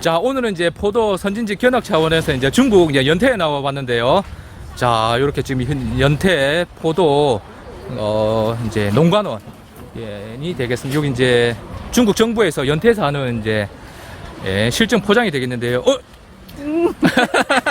자, 오늘은 이제 포도 선진지 견학 차원에서 이제 중국 이제 연태에 나와 봤는데요. 자, 이렇게 지금 현- 연태 포도 어 이제 농관원이 되겠습니다. 여기 이제 중국 정부에서 연태에서 하는 이제 예, 실증 포장이 되겠는데요. 어?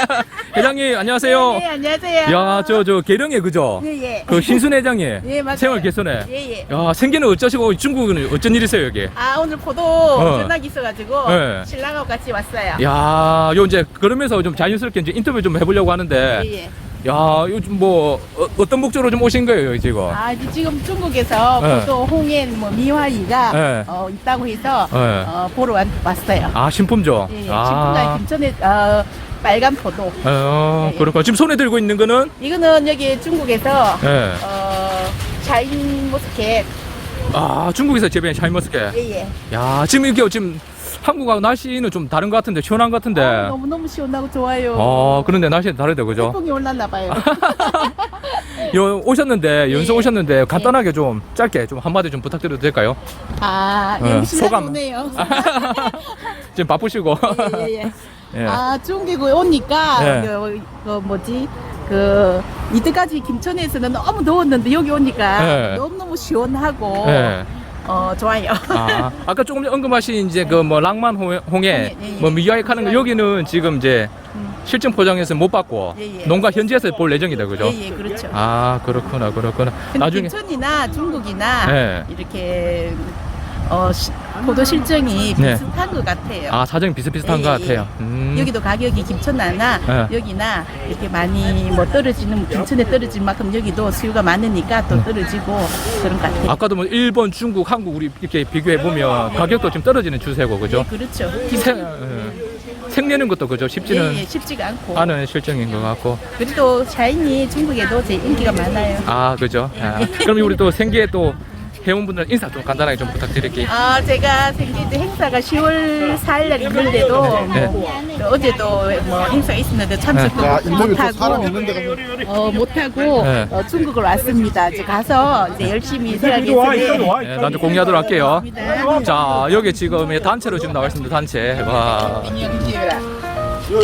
회장님 안녕하세요. 네, 안녕하세요. 야, 저 저 계령에 그죠? 예, 예. 그 신순 회장님 예, 맞아요. 생활 개선에. 예, 예. 야, 생기는 어쩌시고 중국은 어쩐 일이세요 여기? 아, 오늘 포도 어. 전화기 있어가지고 네. 신랑하고 같이 왔어요. 야, 요 이제 그러면서 좀 자연스럽게 이제 인터뷰 좀 해보려고 하는데, 예, 예. 야, 요즘 뭐 어, 떤 목적으로 좀 오신 거예요 지금? 아, 이제 지금 중국에서 네. 홍엔 뭐 미화이가 네. 어, 있다고 해서 네. 어, 보러 왔, 왔어요. 아 신품종. 예, 예. 아, 신분당 김천에 어, 빨간 포도. 어, 예, 예. 그렇고 지금 손에 들고 있는 거는, 이거는 여기 중국에서 예, 어, 샤인 모스켓. 아 중국에서 재배한 샤인머스켓. 예, 예. 야, 지금 이게 지금 한국하고 날씨는 좀 다른 것 같은데 시원한 것 같은데. 아, 너무 너무 시원하고 좋아요. 어, 그런데 날씨는 다르대 그죠? 태풍이 올랐나 봐요. 요 오셨는데 연수 예. 오셨는데 간단하게 좀 짧게 좀 한마디 좀 부탁드려도 될까요? 아, 어, 예, 신랑 소감. 오네요. 지금 바쁘시고. 예, 예, 예. 예. 아 중국에 오니까 네. 그, 그 뭐지 그 이때까지 김천에서는 너무 더웠는데 여기 오니까 네. 너무 너무 시원하고 예. 어 좋아요. 아, 아까 조금 언급하신 이제 그 뭐 낭만 홍해, 홍해 예, 예. 뭐 미화익 하는 거 여기는 지금 이제 음. 실증 포장해서 못 받고 예, 예. 농가 현지에서 볼 예정이다 그죠? 예, 예, 그렇죠. 아 그렇구나 그렇구나 근데 나중에 김천이나 중국이나 네. 이렇게 어 시- 포도 실정이 네. 비슷한 것 같아요. 아 사정이 비슷비슷한 예, 것 예, 같아요. 음. 여기도 가격이 김천나나 네. 여기나 이렇게 많이 뭐 떨어지는 김천에 떨어질 만큼 여기도 수요가 많으니까 또 떨어지고 그런 것 같아요. 네. 아까도 뭐 일본, 중국, 한국 우리 이렇게 비교해 보면 가격도 좀 떨어지는 추세고 그죠? 예, 그렇죠. 생, 김천 예. 생내는 것도 그죠? 쉽지는 예, 예, 쉽지가 않고. 않은 실정인 것 같고 그리고 또 샤인이 중국에도 제일 인기가 많아요. 아 그죠? 아, 그럼 우리 또 생계 또 회원분들 인사 좀 간단하게 좀 부탁드릴게요. 아, 제가 생기도 행사가 10월 4일 날 있는데도 네. 뭐 어제도 뭐 행사 있었는데 참석도 야, 인터뷰 또 사람 못하고 있는 데 가면 어, 못하고 네. 어, 중국을 왔습니다. 이제 가서 이제 열심히 생활했으면 네, 나중에 공유하도록 할게요. 자, 여기 지금 단체로 지금 나와 있습니다. 단체. 와. 요,